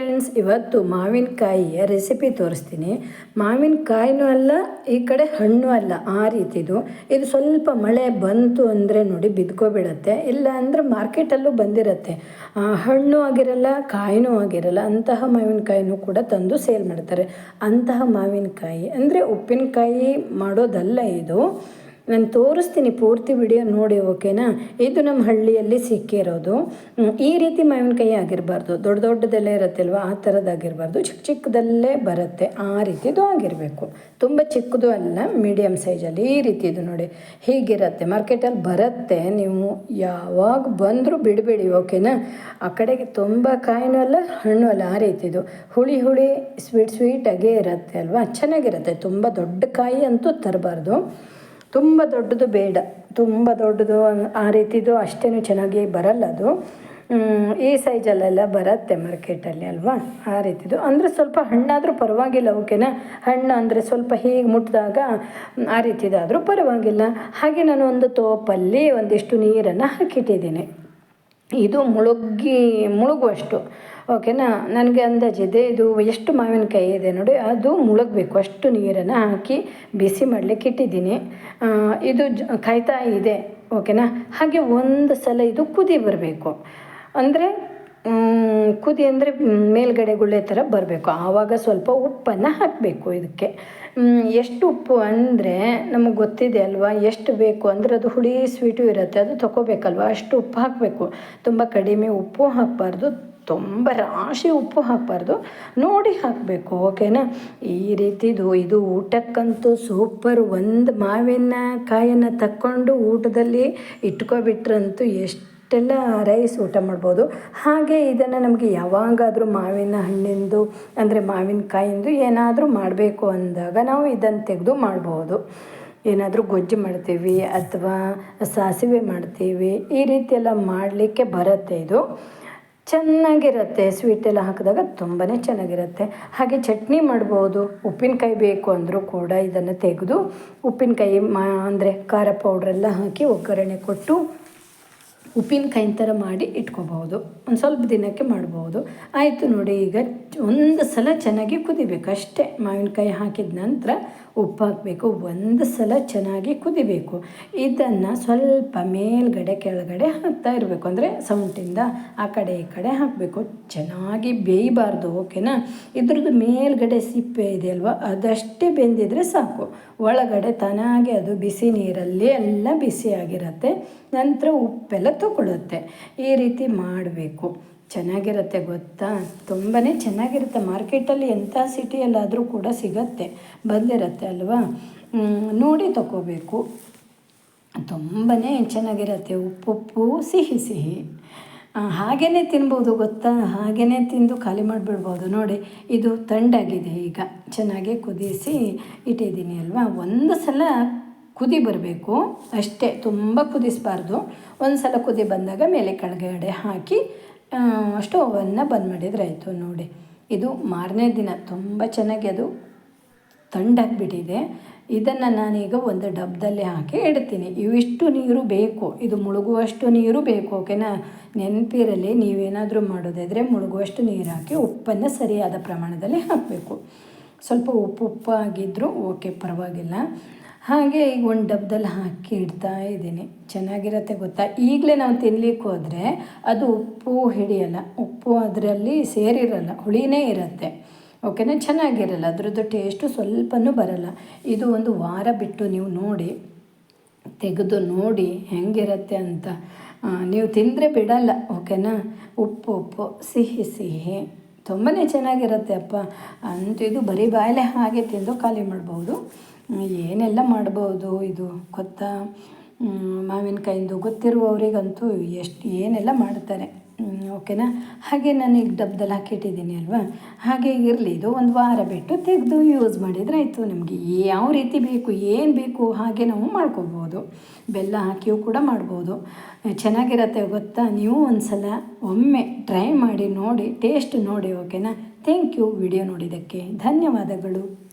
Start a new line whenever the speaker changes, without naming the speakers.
Friends ಇವತ್ತು ಮಾವಿನಕಾಯಿಯ recipe ತೋರಿಸ್ತೀನಿ. ಮಾವಿನಕಾಯಿನೂ ಅಲ್ಲ, ಈ ಕಡೆ ಹಣ್ಣು ಅಲ್ಲ, ಆ ರೀತಿದು. ಇದು ಸ್ವಲ್ಪ ಮಳೆ ಬಂತು ಅಂದರೆ ನೋಡಿ ಬಿದ್ಕೋಬಿಡತ್ತೆ. ಇಲ್ಲ ಅಂದರೆ ಮಾರ್ಕೆಟಲ್ಲೂ ಬಂದಿರತ್ತೆ. ಹಣ್ಣು ಆಗಿರಲ್ಲ, ಕಾಯಿನೂ ಆಗಿರಲ್ಲ, ಅಂತಹ ಮಾವಿನಕಾಯಿನೂ ಕೂಡ ತಂದು ಸೇಲ್ ಮಾಡ್ತಾರೆ. ಅಂತಹ ಮಾವಿನಕಾಯಿ ಅಂದರೆ ಉಪ್ಪಿನಕಾಯಿ ಮಾಡೋದಲ್ಲ ಇದು. ನಾನು ತೋರಿಸ್ತೀನಿ ಪೂರ್ತಿ ವಿಡಿಯೋ ನೋಡಿ ಓಕೆನಾ ಇದು ನಮ್ಮ ಹಳ್ಳಿಯಲ್ಲಿ ಸಿಕ್ಕಿರೋದು ಈ ರೀತಿ ಮಾವಿನಕಾಯಿ ಆಗಿರಬಾರ್ದು. ದೊಡ್ಡ ದೊಡ್ಡದಲ್ಲೇ ಇರುತ್ತೆ ಅಲ್ವಾ ಆ ಥರದ್ದಾಗಿರಬಾರ್ದು ಚಿಕ್ಕ ಚಿಕ್ಕದಲ್ಲೇ ಬರುತ್ತೆ. ಆ ರೀತಿದು ಆಗಿರಬೇಕು. ತುಂಬ ಚಿಕ್ಕದು ಅಲ್ಲ ಮೀಡಿಯಮ್ ಸೈಜಲ್ಲಿ ಈ ರೀತಿದು ನೋಡಿ. ಹೀಗಿರುತ್ತೆ. ಮಾರ್ಕೆಟಲ್ಲಿ ಬರುತ್ತೆ. ನೀವು ಯಾವಾಗ ಬಂದರೂ ಬಿಡಬೇಡಿ ಓಕೆನಾ ಆ ಕಡೆಗೆ ತುಂಬ ಕಾಯಿನೂ ಅಲ್ಲ, ಹಣ್ಣು ಅಲ್ಲ. ಆ ರೀತಿದು. ಹುಳಿ ಹುಳಿ ಸ್ವೀಟ್ ಸ್ವೀಟಾಗೇ ಇರುತ್ತೆ ಅಲ್ವಾ? ಚೆನ್ನಾಗಿರುತ್ತೆ. ತುಂಬ ದೊಡ್ಡ ಕಾಯಿ ಅಂತೂ ತರಬಾರ್ದು. ತುಂಬ ದೊಡ್ಡದು ಬೇಡ. ತುಂಬ ದೊಡ್ಡದು ಆ ರೀತಿದು ಅಷ್ಟೇನು ಚೆನ್ನಾಗಿ ಬರಲ್ಲ ಅದು. ಈ ಸೈಜಲ್ಲೆಲ್ಲ ಬರುತ್ತೆ ಮಾರ್ಕೆಟಲ್ಲಿ ಅಲ್ವಾ? ಆ ರೀತಿದು. ಅಂದರೆ ಸ್ವಲ್ಪ ಹಣ್ಣಾದರೂ ಪರವಾಗಿಲ್ಲ, ಓಕೆನಾ? ಹಣ್ಣು ಅಂದರೆ ಸ್ವಲ್ಪ ಹೀಗೆ ಮುಟ್ಟಿದಾಗ ಆ ರೀತಿದಾದರೂ ಪರವಾಗಿಲ್ಲ. ಹಾಗೆ ನಾನು ಒಂದು ತೋಪಲ್ಲಿ ಒಂದಿಷ್ಟು ನೀರನ್ನು ಹಾಕಿಟ್ಟಿದ್ದೀನಿ. ಇದು ಮುಳುಗಿ ಮುಳುಗುವಷ್ಟು. ಓಕೆನಾ? ನನಗೆ ಅಂದಾಜಿದೆ ಇದು ಎಷ್ಟು ಮಾವಿನಕಾಯಿ ಇದೆ ನೋಡಿ, ಅದು ಮುಳುಗಬೇಕು. ಅಷ್ಟು ನೀರನ್ನು ಹಾಕಿ ಬಿಸಿ ಮಾಡಲಿಕ್ಕೆ ಇಟ್ಟಿದ್ದೀನಿ. ಇದು ಜ, ಕಾಯ್ತಾ ಇದೆ, ಓಕೆನಾ? ಹಾಗೆ ಒಂದು ಸಲ ಇದು ಕುದಿ ಬರಬೇಕು. ಅಂದರೆ ಕುದಿ ಅಂದರೆ ಮೇಲ್ಗಡೆ ಗುಳ್ಳೆ ಥರ ಬರಬೇಕು. ಆವಾಗ ಸ್ವಲ್ಪ ಉಪ್ಪನ್ನು ಹಾಕಬೇಕು ಇದಕ್ಕೆ. ಎಷ್ಟು ಉಪ್ಪು ಅಂದರೆ, ನಮಗೆ ಗೊತ್ತಿದೆ ಅಲ್ವಾ? ಎಷ್ಟು ಬೇಕು ಅಂದರೆ ಅದು ಹುಳಿ ಸ್ವೀಟು ಇರುತ್ತೆ, ಅದು ತಗೋಬೇಕಲ್ವ ಅಷ್ಟು ಉಪ್ಪು ಹಾಕಬೇಕು. ತುಂಬ ಕಡಿಮೆ ಉಪ್ಪು ಹಾಕಬಾರ್ದು. ತುಂಬ ರಾಶಿ ಉಪ್ಪು ಹಾಕಬಾರ್ದು. ನೋಡಿ ಹಾಕಬೇಕು ಓಕೆನಾ ಈ ರೀತಿದು ಇದು ಊಟಕ್ಕಂತೂ ಸೂಪರ್ ಒಂದು ಮಾವಿನ ಕಾಯನ್ನು ತಕ್ಕೊಂಡು ಊಟದಲ್ಲಿ ಇಟ್ಕೊಬಿಟ್ರಂತೂ ಎಷ್ಟೆಲ್ಲ ರೈಸ್ ಊಟ ಮಾಡ್ಬೋದು. ಹಾಗೆ ಇದನ್ನು ನಮಗೆ ಯಾವಾಗಾದರೂ ಮಾವಿನ ಹಣ್ಣಿಂದು, ಅಂದರೆ ಮಾವಿನಕಾಯಿಂದು ಏನಾದರೂ ಮಾಡಬೇಕು ಅಂದಾಗ ನಾವು ಇದನ್ನು ತೆಗೆದು ಮಾಡ್ಬೋದು. ಏನಾದರೂ ಗೊಜ್ಜು ಮಾಡ್ತೀವಿ ಅಥವಾ ಸಾಸಿವೆ ಮಾಡ್ತೀವಿ, ಈ ರೀತಿಯೆಲ್ಲ ಮಾಡಲಿಕ್ಕೆ ಬರುತ್ತೆ ಇದು. ಚೆನ್ನಾಗಿರುತ್ತೆ. ಸ್ವೀಟ್ ಎಲ್ಲ ಹಾಕಿದಾಗ ತುಂಬಾ ಚೆನ್ನಾಗಿರುತ್ತೆ. ಹಾಗೆ ಚಟ್ನಿ ಮಾಡ್ಬೋದು. ಉಪ್ಪಿನಕಾಯಿ ಬೇಕು ಅಂದರೂ ಕೂಡ ಇದನ್ನು ತೆಗೆದು ಉಪ್ಪಿನಕಾಯಿ ಮಾ, ಅಂದರೆ ಖಾರ ಪೌಡ್ರೆಲ್ಲ ಹಾಕಿ ಒಗ್ಗರಣೆ ಕೊಟ್ಟು ಉಪ್ಪಿನಕಾಯಿ ಥರ ಮಾಡಿ ಇಟ್ಕೋಬಹುದು. ಒಂದು ಸ್ವಲ್ಪ ದಿನಕ್ಕೆ ಮಾಡ್ಬೋದು. ಆಯಿತು ನೋಡಿ, ಈಗ ಒಂದು ಸಲ ಚೆನ್ನಾಗಿ ಕುದಿಬೇಕು. ಅಷ್ಟೇ ಮಾವಿನಕಾಯಿ ಹಾಕಿದ ನಂತರ ಉಪ್ಪು ಹಾಕಬೇಕು ಒಂದು ಸಲ ಚೆನ್ನಾಗಿ ಕುದಿಬೇಕು. ಇದನ್ನು ಸ್ವಲ್ಪ ಮೇಲ್ಗಡೆ, ಕೆಳಗಡೆ ಹಾಕ್ತಾ ಇರಬೇಕು. ಅಂದರೆ ಸೌಂಟಿಂದ ಆ ಕಡೆ, ಈ ಕಡೆ ಹಾಕಬೇಕು. ಚೆನ್ನಾಗಿ ಬೇಯಬಾರ್ದು ಓಕೆನಾ ಇದ್ರದ್ದು ಮೇಲ್ಗಡೆ ಸಿಪ್ಪೆ ಇದೆ ಅಲ್ವಾ? ಅದಷ್ಟೇ ಬೆಂದಿದ್ರೆ ಸಾಕು. ಒಳಗಡೆ ತಾನಾಗೆ ಅದು ಬಿಸಿ ನೀರಲ್ಲಿ ಎಲ್ಲ ಬಿಸಿಯಾಗಿರುತ್ತೆ ನಂತರ ಉಪ್ಪೆಲ್ಲ ತಗೊಳ್ಳುತ್ತೆ ಈ ರೀತಿ ಮಾಡಬೇಕು. ಚೆನ್ನಾಗಿರುತ್ತೆ ಗೊತ್ತಾ? ತುಂಬಾ ಚೆನ್ನಾಗಿರುತ್ತೆ. ಮಾರ್ಕೆಟಲ್ಲಿ ಎಂಥ ಸಿಟಿಯಲ್ಲಾದರೂ ಕೂಡ ಸಿಗತ್ತೆ, ಬಂದಿರುತ್ತೆ ಅಲ್ವಾ? ನೋಡಿ ತಗೋಬೇಕು ತುಂಬಾ ಚೆನ್ನಾಗಿರುತ್ತೆ. ಉಪ್ಪುಪ್ಪು ಸಿಹಿ ಸಿಹಿ. ಹಾಗೇ ತಿನ್ಬೋದು ಗೊತ್ತಾ? ಹಾಗೇ ತಿಂದು ಖಾಲಿ ಮಾಡಿಬಿಡ್ಬೋದು. ನೋಡಿ, ಇದು ತಂಡಾಗಿದೆ ಈಗ. ಚೆನ್ನಾಗಿ ಕುದಿಸಿ ಇಟ್ಟಿದ್ದೀನಿ ಅಲ್ವಾ? ಒಂದು ಸಲ ಕುದಿ ಬರಬೇಕು. ಅಷ್ಟೇ, ತುಂಬ ಕುದಿಸಬಾರ್ದು. ಒಂದು ಸಲ ಕುದಿ ಬಂದಾಗ ಮೇಲೆ ಕೆಳಗಡೆ ಹಾಕಿ ಸ್ಟೋವನ್ನು ಬಂದ್ ಮಾಡಿದ್ರೆ ಆಯಿತು ನೋಡಿ. ಇದು ಮಾರನೇ ದಿನ, ತುಂಬ ಚೆನ್ನಾಗಿ ಅದು ತಂಡಾಗಿಬಿಟ್ಟಿದೆ. ಇದನ್ನು ನಾನೀಗ ಒಂದು ಡಬ್ದಲ್ಲಿ ಹಾಕಿ ಇಡ್ತೀನಿ. ಇವಿಷ್ಟು ನೀರು ಬೇಕು, ಇದು ಮುಳುಗುವಷ್ಟು ನೀರು ಬೇಕು, ಓಕೆನಾ? ನೆನಪಿರಲಿ, ನೀವೇನಾದರೂ ಮಾಡೋದಾದರೆ ಮುಳುಗುವಷ್ಟು ನೀರು ಹಾಕಿ ಉಪ್ಪನ್ನು ಸರಿಯಾದ ಪ್ರಮಾಣದಲ್ಲಿ ಹಾಕಬೇಕು. ಸ್ವಲ್ಪ ಉಪ್ಪು ಉಪ್ಪಾಗಿದ್ದರೂ ಓಕೆ, ಪರವಾಗಿಲ್ಲ. ಹಾಗೆ ಈಗ ಒಂದು ಡಬ್ಬದಲ್ಲಿ ಹಾಕಿ ಇಡ್ತಾ ಇದ್ದೀನಿ. ಚೆನ್ನಾಗಿರುತ್ತೆ ಗೊತ್ತಾ? ಈಗಲೇ ನಾವು ತಿನ್ನಲಿಕ್ಕೆ ಹೋದರೆ ಅದು ಉಪ್ಪು ಹಿಡಿಯಲ್ಲ. ಉಪ್ಪು ಅದರಲ್ಲಿ ಸೇರಿರಲ್ಲ. ಹುಳಿನೇ ಇರುತ್ತೆ. ಓಕೆನಾ? ಚೆನ್ನಾಗಿರಲ್ಲ. ಅದರದ್ದು ಟೇಸ್ಟು ಸ್ವಲ್ಪನೂ ಬರಲ್ಲ. ಇದು ಒಂದು ವಾರ ಬಿಟ್ಟು ನೀವು ನೋಡಿ, ತೆಗೆದು ನೋಡಿ ಹೆಂಗಿರತ್ತೆ ಅಂತ. ನೀವು ತಿಂದರೆ ಬಿಡಲ್ಲ. ಓಕೆನಾ? ಉಪ್ಪು ಉಪ್ಪು. ಸಿಹಿ ಸಿಹಿ. ತುಂಬಾ ಚೆನ್ನಾಗಿರುತ್ತೆ ಅಪ್ಪ. ಅಂತ ಇದು ಬರೀ ಬಾಯಲೆ ಹಾಗೆ ತಿಂದು ಖಾಲಿ ಮಾಡ್ಬೋದು. ಏನೆಲ್ಲ ಮಾಡ್ಬೋದು ಇದು ಗೊತ್ತಾ? ಮಾವಿನಕಾಯಿಂದು ಗೊತ್ತಿರುವವರಿಗಂತೂ ಎಷ್ಟು ಏನೆಲ್ಲ ಮಾಡ್ತಾರೆ. ಓಕೆನಾ? ಹಾಗೆ ನಾನು ಈಗ ಡಬ್ದಲ್ಲಿ ಹಾಕಿಟ್ಟಿದ್ದೀನಿ ಅಲ್ವಾ? ಹಾಗೆ ಇರಲಿ, ಇದು ಒಂದು ವಾರ ಬಿಟ್ಟು ತೆಗೆದು ಯೂಸ್ ಮಾಡಿದರೆ ಆಯಿತು. ನಮಗೆ ಯಾವ ರೀತಿ ಬೇಕು, ಏನು ಬೇಕು ಹಾಗೆ ನಾವು ಮಾಡ್ಕೋಬೋದು. ಬೆಲ್ಲ ಹಾಕಿಯೂ ಕೂಡ ಮಾಡ್ಬೋದು. ಚೆನ್ನಾಗಿರತ್ತೆ ಗೊತ್ತಾ? ನೀವು ಒಂದು ಸಲ ಒಮ್ಮೆ ಟ್ರೈ ಮಾಡಿ ನೋಡಿ ಟೇಸ್ಟ್ ನೋಡಿ, ಓಕೆನಾ? ಥ್ಯಾಂಕ್ ಯು ವಿಡಿಯೋ ನೋಡಿದ್ದಕ್ಕೆ ಧನ್ಯವಾದಗಳು.